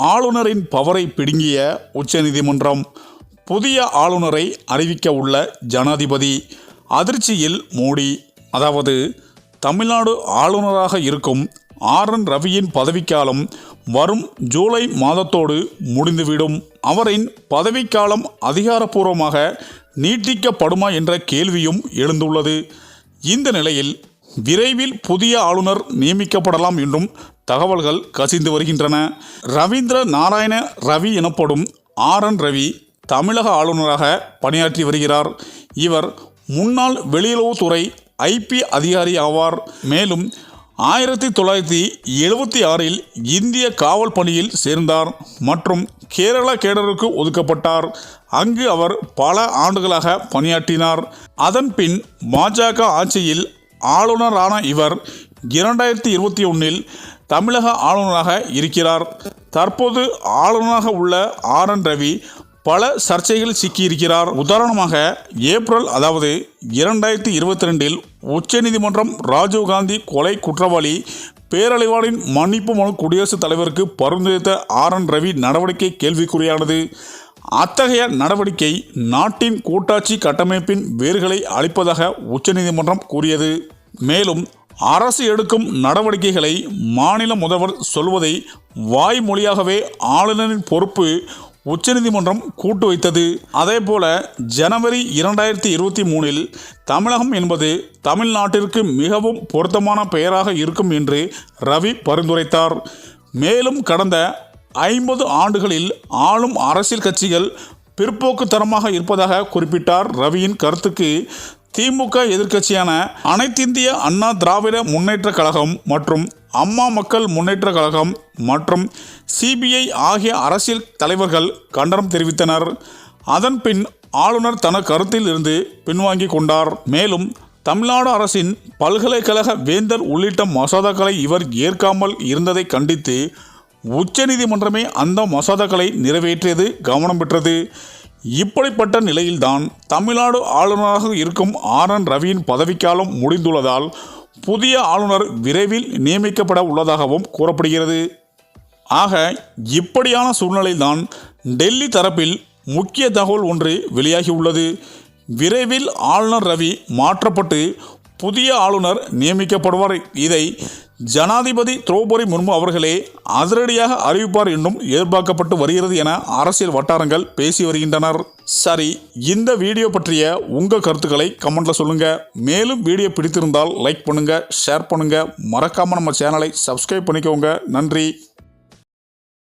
ஆளுநரின் பவரை பிடுங்கிய உச்சநீதிமன்றம் புதிய ஆளுநரை அறிவிக்க உள்ள ஜனாதிபதி அதிர்ச்சியில் மோடி அதாவது தமிழ்நாடு ஆளுநராக இருக்கும் ஆர் என் ரவியின் பதவிக்காலம் வரும் ஜூலை மாதத்தோடு முடிந்துவிடும். அவரின் பதவிக்காலம் அதிகாரப்பூர்வமாக நீட்டிக்கப்படுமா என்ற கேள்வியும் எழுந்துள்ளது. இந்த நிலையில் விரைவில் புதிய ஆளுநர் நியமிக்கப்படலாம் என்றும் தகவல்கள் கசிந்து வருகின்றன. ரவீந்திர நாராயண ரவி எனப்படும் ஆர் என் ரவி தமிழக ஆளுநராக பணியாற்றி வருகிறார். இவர் முன்னாள் வெளியுறவுத்துறை ஐபி அதிகாரி ஆவார். மேலும் ஆயிரத்தி தொள்ளாயிரத்தி எழுபத்தி ஆறில் இந்திய காவல் பணியில் சேர்ந்தார் மற்றும் கேரள கேடருக்கு ஒதுக்கப்பட்டார். அங்கு அவர் பல ஆண்டுகளாக பணியாற்றினார். அதன் பின் பாஜக ஆட்சியில் ஆளுநரான இவர் இரண்டாயிரத்தி இருபத்தி ஒன்றில் தமிழக ஆளுநராக இருக்கிறார். தற்போது ஆளுநராக உள்ள ஆர் என் ரவி பல சர்ச்சைகள் சிக்கியிருக்கிறார். உதாரணமாக ஏப்ரல் அதாவது இரண்டாயிரத்தி இருபத்தி ரெண்டில் உச்சநீதிமன்றம் ராஜீவ்காந்தி கொலை குற்றவாளி பேரழிவாளின் மன்னிப்பு மனு குடியரசுத் தலைவருக்கு பரிந்துரைத்த ஆர் என் ரவி நடவடிக்கை கேள்விக்குறியானது. அத்தகைய நடவடிக்கை நாட்டின் கூட்டாட்சி கட்டமைப்பின் வேர்களை அழிப்பதாக உச்சநீதிமன்றம் கூறியது. மேலும் அரசு எடுக்கும் நடவடிக்கைகளை மாநில முதல்வர் சொல்வதை வாய்மொழியாகவே ஆளுநரின் பொறுப்பு உச்சநீதிமன்றம் கூட்டு வைத்தது. அதேபோல ஜனவரி இரண்டாயிரத்தி இருபத்தி மூணில் தமிழகம் என்பது தமிழ்நாட்டிற்கு மிகவும் பொருத்தமான பெயராக இருக்கும் என்று ரவி பரிந்துரைத்தார். மேலும் கடந்த ஐம்பது ஆண்டுகளில் ஆளும் அரசியல் கட்சிகள் பிற்போக்குத்தனமாக இருப்பதாக குறிப்பிட்டார் ரவியின் கருத்துக்கு திமுக எதிர்க்கட்சியான அனைத்திந்திய அண்ணா திராவிட முன்னேற்ற கழகம் மற்றும் அம்மா மக்கள் முன்னேற்ற கழகம் மற்றும் சிபிஐ ஆகிய அரசியல் தலைவர்கள் கண்டனம் தெரிவித்தனர். அதன் பின் ஆளுநர் தன கருத்தில் இருந்து பின்வாங்கி கொண்டார். மேலும் தமிழ்நாடு அரசின் பல்கலைக்கழக வேந்தர் உள்ளிட்ட மசோதாக்களை இவர் ஏற்காமல் இருந்ததை கண்டித்து உச்சநீதிமன்றமே அந்த மசோதாக்களை நிறைவேற்றியது கவனம் பெற்றது. இப்படிப்பட்ட நிலையில்தான் தமிழ்நாடு ஆளுநராக இருக்கும் ஆர் என் ரவியின் பதவிக்காலம் முடிந்துள்ளதால் புதிய ஆளுநர் விரைவில் நியமிக்கப்பட உள்ளதாகவும் கூறப்படுகிறது. ஆக இப்படியான சூழ்நிலையில்தான் டெல்லி தரப்பில் முக்கிய தகவல் ஒன்று வெளியாகியுள்ளது. விரைவில் ஆளுநர் ரவி மாற்றப்பட்டு புதிய ஆளுநர் நியமிக்கப்படுவார். இதை ஜனாதிபதி திரௌபதி முர்மு அவர்களே அதிரடியாக அறிவிப்பார் என்றும் எதிர்பார்க்கப்பட்டு வருகிறது என அரசியல் வட்டாரங்கள் பேசி வருகின்றனர். சரி இந்த வீடியோ பற்றிய உங்கள் கருத்துக்களை கமெண்ட்ல சொல்லுங்க. மேலும் வீடியோ பிடித்திருந்தால் லைக் பண்ணுங்க ஷேர் பண்ணுங்க. மறக்காம நம்ம சேனலை சப்ஸ்கிரைப் பண்ணிக்கோங்க. நன்றி.